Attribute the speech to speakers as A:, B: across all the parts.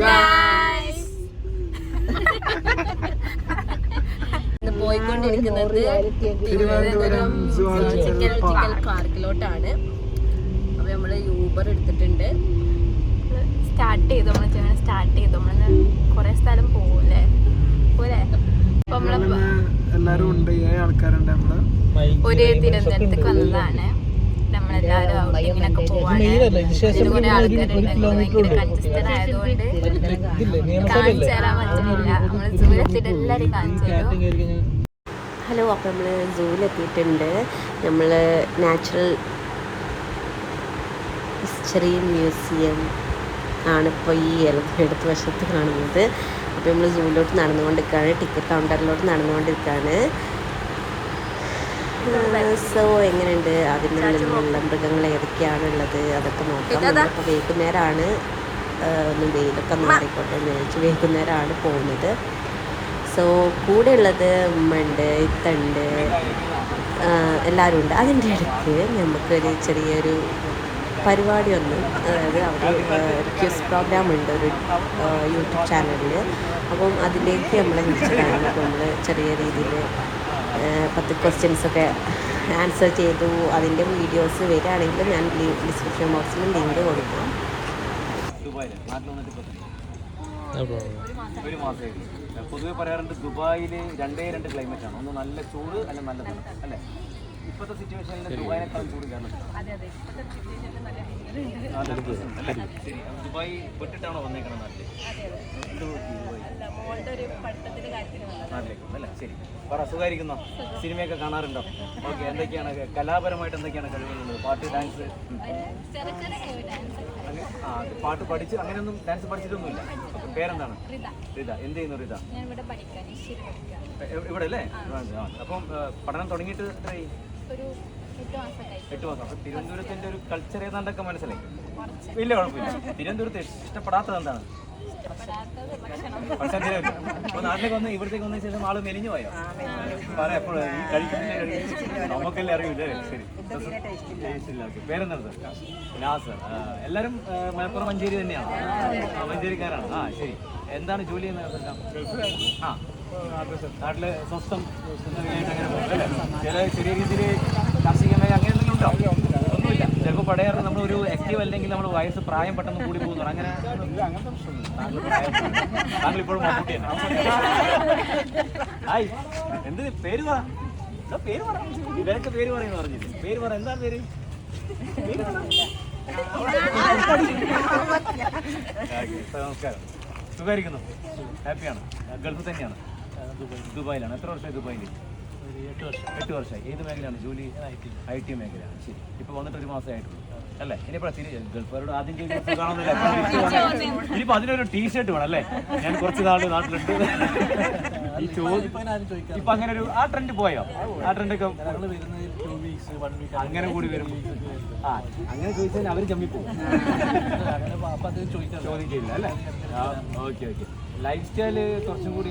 A: Guys പോയിക്കൊണ്ടിരിക്കുന്നത്
B: Thiruvananthapuram Park.
A: പാർക്കിലോട്ടാണ് അപ്പൊ നമ്മൾ യൂബർ എടുത്തിട്ടുണ്ട്.
C: സ്റ്റാർട്ട് ചെയ്തു നമ്മൾ ചെയ്യണം സ്റ്റാർട്ട് ചെയ്തു. നമ്മൾ കുറെ സ്ഥലം പോവല്ലേ പോലെ അപ്പൊ
B: നമ്മൾ എല്ലാരും ഉണ്ട്. ഏഴ് ആൾക്കാരുണ്ട് നമ്മൾ.
C: ഒരു തിരുവനന്തപുരത്തേക്ക് വന്നതാണ്. ഔട്ടിങ്ങിനൊക്കെ പോവാണ്. കുറെ കൺജസ്റ്റഡ് ആയതുകൊണ്ട് കാണിച്ചു തരാൻ പറ്റുന്നില്ല നമ്മൾ കാണിച്ചു തരും
A: ഹലോ അപ്പോൾ നമ്മൾ സൂവിലെത്തിയിട്ടുണ്ട് നമ്മൾ നാച്ചുറൽ ഹിസ്റ്ററി മ്യൂസിയം ആണ് ഇപ്പോൾ ഈ ഇടത് വശത്ത് കാണുന്നത്. അപ്പോൾ നമ്മൾ സൂവിലോട്ട് നടന്നുകൊണ്ടിരിക്കുകയാണ്. ടിക്കറ്റ് കൗണ്ടറിലോട്ട് നടന്നുകൊണ്ടിരിക്കുകയാണ്. സോ എങ്ങനെയുണ്ട്? അതിനുള്ള മൃഗങ്ങൾ ഏതൊക്കെയാണുള്ളത് അതൊക്കെ നോക്കാം. നമ്മളിപ്പോൾ വൈകുന്നേരമാണ് ഒന്ന് വെയിലൊക്കെ മാറിക്കോട്ടെ എന്ന് വിചാരിച്ച് വൈകുന്നേരമാണ് പോകുന്നത്. സോ കൂടെ ഉള്ളത് ഉമ്മയുണ്ട് ഇത്തണ്ട് ഇത്തുണ്ട് എല്ലാവരും ഉണ്ട്. അതിന്റെ ഇടയ്ക്ക് നമുക്കൊരു ചെറിയൊരു പരിപാടി ഒന്ന് അതായത് അവിടെ ക്യൂസ് പ്രോഗ്രാം ഉണ്ട് ഒരു യൂട്യൂബ് ചാനലിൽ അപ്പം അതിലേക്ക് നമ്മളെ വിളിച്ചതാണ് നമ്മൾ ചെറിയ രീതിയിൽ പത്ത് ക്വസ്റ്റ്യൻസൊക്കെ ആൻസർ ചെയ്തു. അതിന്റെ വീഡിയോസ് വരികയാണെങ്കിൽ ഞാൻ ഡിസ്ക്രിപ്ഷൻ ബോക്സിൽ ലിങ്ക് കൊടുക്കാം.
D: ഒരു. പൊതുവെ പറയാറുണ്ട് ദുബായിൽ രണ്ടേ രണ്ട് ക്ലൈമറ്റ് ആണ്. ഒന്ന് നല്ല ചൂട് അല്ല നല്ല തണുപ്പ്. അല്ലേ? ഇപ്പോഴത്തെ സിറ്റുവേഷനിൽ ദുബായിനേക്കാളും ചൂട് അപ്പൊ ദുബായ് വിട്ടിട്ടാണോ വന്നേക്കണം നാട്ടിൽ നാട്ടിലേക്ക് അല്ലേ ശരി. പറ സുഖമായിരിക്കുന്നോ? സിനിമയൊക്കെ കാണാറുണ്ടോ? ഓക്കെ എന്തൊക്കെയാണ് കലാപരമായിട്ട് എന്തൊക്കെയാണ് കഴിവുകളുള്ളത് പാട്ട് ഡാൻസ്? ആ പാട്ട് പഠിച്ച് അങ്ങനെയൊന്നും ഡാൻസ് പഠിച്ചിട്ടൊന്നുമില്ല. പേരെന്താണ്? റിത. എന്ത് ചെയ്യുന്നു റിത? ഇവിടെ അല്ലേ? അപ്പം പഠനം തുടങ്ങിയിട്ട് എത്രയായി? എട്ട് മാസം. അപ്പം തിരുവനന്തപുരത്തിന്റെ ഒരു കൾച്ചർ ഏതാണ്ടൊക്കെ മനസ്സിലായി. വലിയ കുഴപ്പമില്ല. തിരുവനന്തപുരത്ത് ഇഷ്ടപ്പെടാത്തത് എന്താണ്. അപ്പൊ നാട്ടിലേക്ക് വന്ന് ഇവിടത്തേക്ക് വന്ന ശേഷം ആൾ മെലിഞ്ഞു പോയോ? പറയാം എപ്പോഴും ഈ കഴിക്കുന്ന? നമുക്കല്ലേ അറിയില്ലേ? ശരി. പേരെന്താണ് സാർ നാസർ എല്ലാരും മലപ്പുറം മഞ്ചേരി തന്നെയാണ്? മഞ്ചേരിക്കാരാണ്? ആ ശരി. എന്താണ് ജോലി ചെയ്യുന്നത്? ആ. നാട്ടിൽ സ്വസ്ഥം അങ്ങനെ ഉണ്ടോ? ചിലപ്പോൾ പടയാറ് നമ്മൾ ഒരു ആക്റ്റീവ് അല്ലെങ്കിൽ നമ്മൾ വയസ്സ് പ്രായം പെട്ടെന്ന് കൂടി പോകുന്നു അങ്ങനെ താങ്കൾ ഇപ്പോഴും എന്ത് പേര് പറ. പേര് പറ. പേര് പറയുന്നു പറഞ്ഞില്ല? പേര് പറ. എന്താ പേര്? നമസ്കാരം. സുഖമായിരിക്കുന്നു? ഹാപ്പിയാണ് തന്നെയാണ്. ദുബായിലാണ്. എത്ര വർഷമായി ദുബായിൽ എട്ട് വർഷമായി. ഏത് മേഖലയാണ് ജോലി? I T. മേഖലയാണ്. ശരി. ഇപ്പൊ വന്നിട്ട് ഒരു മാസമായിട്ടുള്ളൂ അല്ലേ? ഇനിയിപ്പോ ഗൾഫുകാരോട് ആദ്യം ചെയ്ത് കുറച്ച് കാണുന്നില്ല. ഇനിയിപ്പോ അതിനൊരു ടീഷർട്ട് വേണം അല്ലേ? ഞാൻ കുറച്ച് നാൾ നാട്ടിലുണ്ട്. ഈ ചോദ്യം ഇപ്പൊ അങ്ങനെ ഒരു ആ ട്രെൻഡ് പോയോ? ആ ട്രെൻഡ് ഒക്കെ അങ്ങനെ കൂടി വരും ആ അങ്ങനെ ചോദിച്ചാൽ അവർ ചമ്മിപ്പോ ചോദിക്കില്ല അല്ലേ? Okay okay. ലൈഫ് സ്റ്റൈൽ കുറച്ചും കൂടി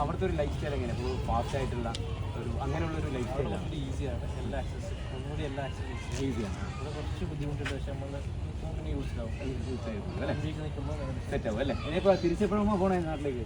D: അവിടുത്തെ ഒരു ലൈഫ് സ്റ്റൈൽ എങ്ങനെയാണ് ഇപ്പോൾ ഫാസ്റ്റ് ആയിട്ടുള്ള ഒരു അങ്ങനെയുള്ള ഒരു ലൈഫ് സ്റ്റൈൽ സ്റ്റൈലാണ്
E: ഈസിയാണ് എല്ലാ ആക്സസ് ഒന്നുകൂടി എല്ലാ ആക്സസ്
D: ഈസിയാണ്
E: അവിടെ കുറച്ച് ബുദ്ധിമുട്ടുണ്ട്. പക്ഷെ നമ്മൾ യൂസ് ആവും
D: അല്ലേ?
E: വീട്ടിൽ നിൽക്കുമ്പോൾ
D: സെറ്റ് ആവും അല്ലേ? ഇനിയിപ്പോ തിരിച്ചെപ്പോഴുമ്പോ പോണേ നാട്ടിലേക്ക്?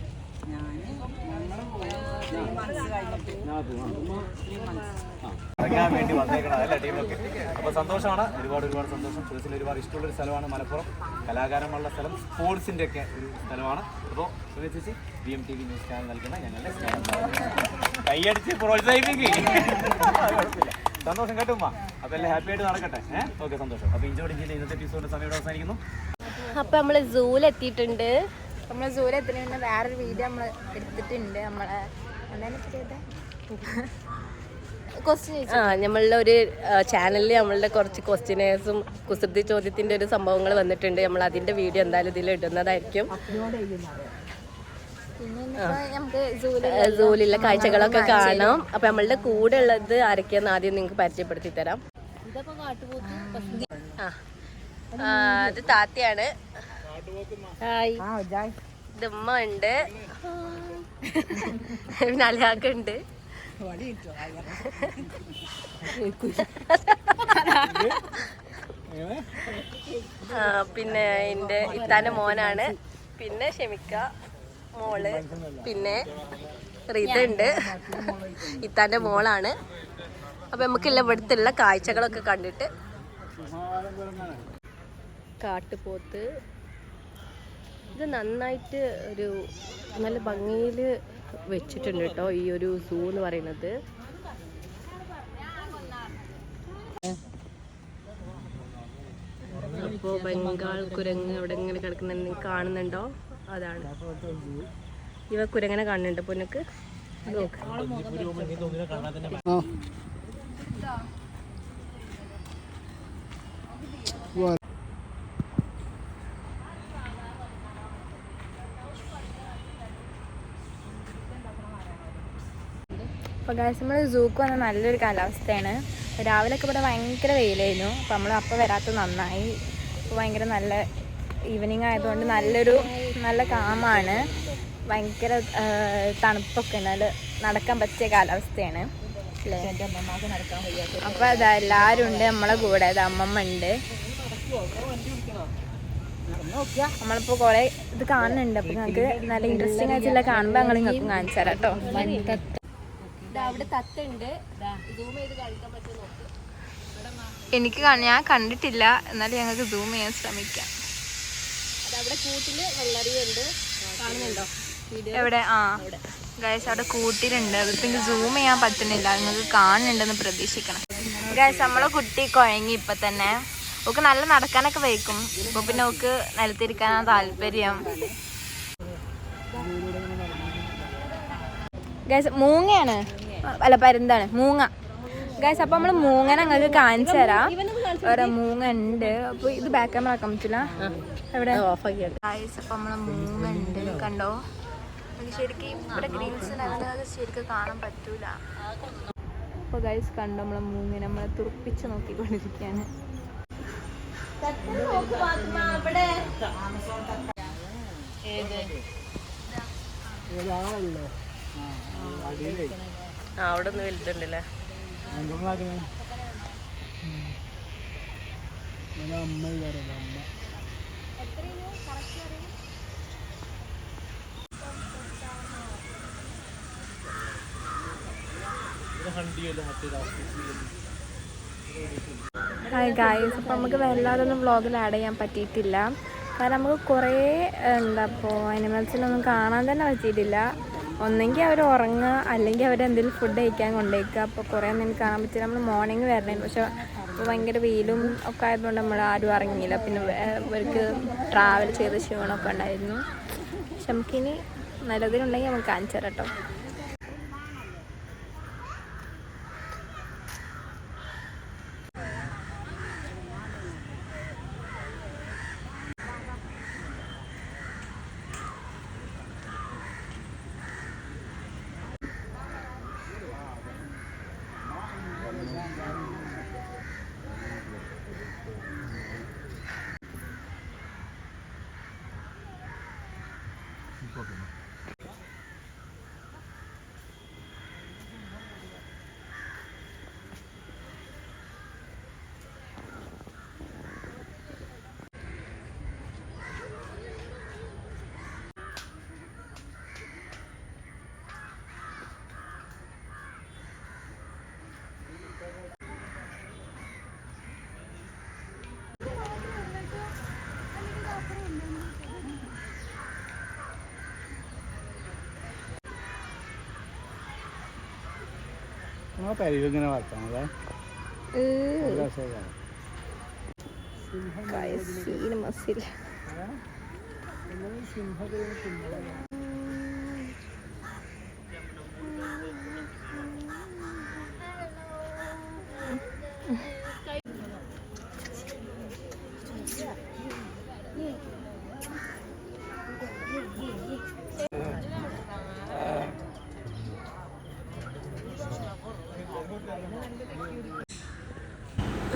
D: ഇറങ്ങാൻ വേണ്ടി വന്നേക്കണം അല്ല ടീമൊക്കെ. അപ്പോൾ സന്തോഷമാണ്. ഒരുപാട് ഒരുപാട് സന്തോഷം. സുരസിൽ ഒരുപാട് ഇഷ്ടമുള്ളൊരു സ്ഥലമാണ് മലപ്പുറം. കലാകാരന്മാരുടെ സ്ഥലം. സ്പോർട്സിന്റെ ഒക്കെ ഒരു സ്ഥലമാണ്. അപ്പോൾ സുരേഷ് ചേച്ചി B M T V news channel നൽകുന്ന ഞങ്ങളുടെ സ്നേഹം. കൈയടിച്ച് പ്രോത്സാഹിപ്പിക്കും. സന്തോഷം കേട്ടോ അപ്പം അപ്പോൾ എല്ലാം ഹാപ്പി ആയിട്ട് നടക്കട്ടെ. ഏഹ് ഓക്കെ സന്തോഷം. അപ്പോൾ ഇഞ്ചോട് ഇഞ്ചിന്റെ ഇന്നത്തെ എപ്പിസോഡ് സമയം അവസാനിക്കുന്നു.
A: അപ്പം നമ്മൾ സൂലെത്തിയിട്ടുണ്ട്
C: നമ്മൾ മുന്നേ വേറൊരു വീഡിയോ നമ്മൾ എടുത്തിട്ടുണ്ട്. നമ്മളെ എന്താണ് ചെയ്തത്
A: ആ നമ്മളുടെ ഒരു ചാനലിൽ നമ്മളുടെ കുറച്ച് ക്വസ്റ്റ്യനേഴ്സും കുസൃതി ചോദ്യത്തിന്റെ ഒരു സംഭവങ്ങൾ വന്നിട്ടുണ്ട്. നമ്മൾ അതിന്റെ വീഡിയോ എന്തായാലും ഇതിൽ ഇടുന്നതായിരിക്കും.
C: പിന്നെ ഇനിയിപ്പോ നമുക്ക് സൂൽ
A: സൂലുള്ള കാഴ്ചകളൊക്കെ കാണാം. അപ്പൊ നമ്മളുടെ കൂടെ ഉള്ളത് ആരൊക്കെയാന്ന് ആദ്യം നിങ്ങൾക്ക് പരിചയപ്പെടുത്തി തരാം. ആ. ആ, ഇത് താത്തയാണ്. ഇത് ഉമ്മ ഉണ്ട്. പിന്നെ അലിയാക്കുണ്ട് പിന്നെ എന്റെ ഇത്താന്റെ മോനാണ്.
C: പിന്നെ ക്ഷമിക്ക മോൾ പിന്നെ റിതുണ്ട് ഇത്താന്റെ മോളാണ്. അപ്പൊ നമുക്കുള്ള ഇവിടുത്തുള്ള കാഴ്ചകളൊക്കെ കണ്ടിട്ട് കാട്ടുപോത്ത്. ഇത് നന്നായിട്ട് ഒരു നല്ല ഭംഗിയിൽ വെച്ചിട്ടുണ്ട് കേട്ടോ ഈ ഒരു സൂ എന്ന് പറയുന്നത്. അപ്പോൾ ബംഗാൾ കുരങ്ങ് അവിടെ ഇങ്ങനെ കിടക്കുന്ന കാണുന്നുണ്ടോ? അതാണ്. ഇവ കുരങ്ങനെ കാണുന്നുണ്ട്. പൊന്നക്ക് നോക്ക്.
F: അപ്പോൾ ഗായ്സ് നമ്മൾ സൂക്ക് വന്ന നല്ലൊരു കാലാവസ്ഥയാണ്. രാവിലെ ഒക്കെ ഇവിടെ ഭയങ്കര വെയിലായിരുന്നു. അപ്പോൾ നമ്മൾ അപ്പോൾ വരാത്തത് നന്നായി. അപ്പോൾ ഭയങ്കര നല്ല ഈവനിങ് ആയതുകൊണ്ട് നല്ലൊരു നല്ല കാമാണ്. ഭയങ്കര തണുപ്പൊക്കെ നല്ല നടക്കാൻ പറ്റിയ കാലാവസ്ഥയാണ്. അപ്പോൾ അതാ എല്ലാവരും ഉണ്ട് നമ്മളെ കൂടെ. അത് അമ്മമ്മ ഉണ്ട്. നമ്മളിപ്പോൾ കുറേ ഇത് കാണുന്നുണ്ട്. അപ്പോൾ നിങ്ങക്ക് നല്ല ഇൻട്രസ്റ്റിംഗ് ആയിട്ടുള്ള കാണുമ്പോൾ ഞങ്ങൾ നിങ്ങൾക്ക് കാണിച്ചു
C: അവിടെ തത്തുണ്ട്
F: എനിക്ക് ഞാൻ കണ്ടിട്ടില്ല. എന്നാലും ഞങ്ങൾക്ക് സൂം ചെയ്യാൻ ശ്രമിക്കാം.
C: അതവിടെ കൂട്ടിൽ വെള്ളറിയുണ്ട് കാണുന്നുണ്ടോ? വീഡിയോ?
F: എവിടെ? ആ. ഗൈസ് അവിടെ കൂട്ടിലുണ്ട്. അതിപ്പോ സൂം ചെയ്യാൻ പറ്റുന്നില്ല. നിങ്ങൾക്ക് കാണുന്നുണ്ടെന്ന് പ്രതീക്ഷിക്കണം. ഗൈസ് നമ്മളെ കുട്ടി കുഴങ്ങി ഇപ്പൊ തന്നെ. ഓക്ക് നല്ല നടക്കാനൊക്കെ വയ്ക്കും. ഇപ്പൊ പിന്നെ ഓക്ക് നിലത്തിരിക്കാനാണ് താല്പര്യം. ഗൈസ് മൂങ്ങയാണ്. അല്ല പരുന്താണ്. മൂങ്ങ. ഗൈസ് അപ്പൊ നമ്മൾ മൂങ്ങനെ ഞങ്ങൾക്ക് കാണിച്ചു തരാം. മൂങ്ങ ഉണ്ട്. അപ്പൊ ഇത് ബാക്ക് ക്യാമറ ആക്കാൻ പറ്റില്ല എവിടെ? ഗൈസ് അപ്പൊ നമ്മളെ മൂങ്ങ ഉണ്ട്. കണ്ടോ? എനിക്ക് ശരിക്കും ഇവിടെ ഗ്രീൻസിനല്ലാതെ ശരിക്കും കാണാൻ പറ്റൂല. അപ്പോൾ ഗൈസ് കണ്ടോ നമ്മളെ മൂങ്ങിനെ? നമ്മളെ തുറപ്പിച്ച് നോക്കിക്കൊണ്ടിരിക്കാണ്.
B: ഒരാളല്ലേ
C: ആ അവിടെ ഒന്ന് വലുതുണ്ടല്ലേ?
F: ഹായ് ഗായ്സ് അപ്പം നമുക്ക് വല്ലാതൊന്നും വ്ളോഗിൽ ആഡ് ചെയ്യാൻ പറ്റിയിട്ടില്ല. കാരണം നമുക്ക് കുറേ എന്താ ഇപ്പോൾ അനിമൽസിനൊന്നും കാണാൻ തന്നെ പറ്റിയിട്ടില്ല. ഒന്നെങ്കിൽ അവർ ഉറങ്ങുക അല്ലെങ്കിൽ അവർ എന്തെങ്കിലും ഫുഡ് കഴിക്കാൻ കൊണ്ടുപോയിക്കുക അപ്പോൾ കുറേ നേരം കാണാൻ പറ്റില്ല. നമ്മൾ മോർണിംഗ് വരണേ പക്ഷെ ഭയങ്കര വെയിലും ഒക്കെ ആയതുകൊണ്ട് നമ്മൾ ആരും ഇറങ്ങിയില്ല പിന്നെ ഇവർക്ക് ട്രാവൽ ചെയ്ത ക്ഷീണമൊക്കെ ഉണ്ടായിരുന്നു. പക്ഷെ നമുക്കിനി നല്ലതിനുണ്ടെങ്കിൽ നമുക്ക് കാണിച്ചു തരാം കേട്ടോ ಓಕೆ
B: നമ്മളെ പരിവ് ഇങ്ങനെ വളർത്താണല്ലേ രസമാണ്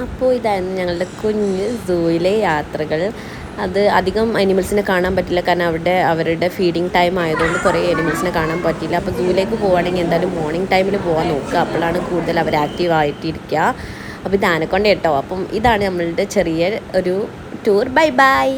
A: അപ്പോൾ ഇതായിരുന്നു ഞങ്ങളുടെ കുഞ്ഞ് സൂയിലെ യാത്രകൾ. അത് അധികം അനിമൽസിനെ കാണാൻ പറ്റില്ല. കാരണം അവിടെ അവരുടെ ഫീഡിങ് ടൈം ആയതുകൊണ്ട് കുറേ അനിമൽസിനെ കാണാൻ പറ്റില്ല അപ്പോൾ സൂയിലേക്ക് പോവുകയാണെങ്കിൽ എന്തായാലും മോർണിംഗ് ടൈമിൽ പോകാൻ നോക്കുക. അപ്പോഴാണ് കൂടുതൽ അവർ ആക്റ്റീവ് ആയിട്ടിരിക്കുക. അപ്പോൾ ഇത് ആനക്കൊണ്ട കേട്ടോ. അപ്പം ഇതാണ് നമ്മളുടെ ചെറിയ ഒരു ടൂർ ബൈ ബൈ